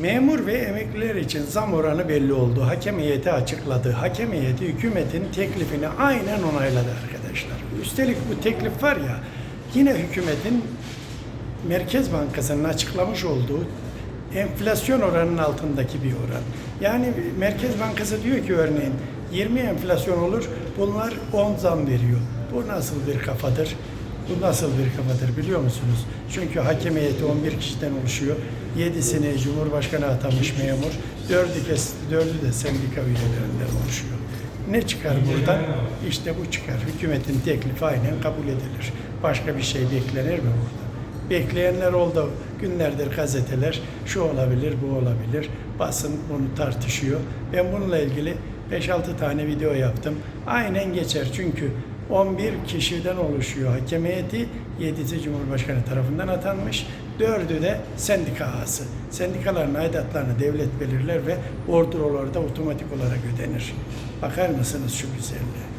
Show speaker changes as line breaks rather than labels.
Memur ve emekliler için zam oranı belli oldu. Hakem heyeti açıkladı. Hakem heyeti hükümetin teklifini aynen onayladı arkadaşlar. Üstelik bu teklif var ya yine hükümetin Merkez Bankası'nın açıklamış olduğu enflasyon oranının altındaki bir oran. Yani Merkez Bankası diyor ki örneğin 20 enflasyon olur, bunlar 10 zam veriyor. Bu nasıl bir kafadır? Bu nasıl bir kafadır biliyor musunuz? Çünkü hakem heyeti 11 kişiden oluşuyor. 7'sini Cumhurbaşkanı atamış memur, 4'ü, kes, 4'ü de sendika üyelerinden oluşuyor. Ne çıkar buradan? İşte bu çıkar. Hükümetin teklifi aynen kabul edilir. Başka bir şey beklenir mi burada? Bekleyenler oldu. Günlerdir gazeteler şu olabilir, bu olabilir. Basın bunu tartışıyor. Ben bununla ilgili 5-6 tane video yaptım. Aynen geçer çünkü 11 kişiden oluşuyor hakem heyeti. 7'si Cumhurbaşkanı tarafından atanmış. 4'ü de sendika ağası. Sendikaların aidatlarını devlet belirler ve bordrolar da otomatik olarak ödenir. Bakar mısınız şu güzelliğe?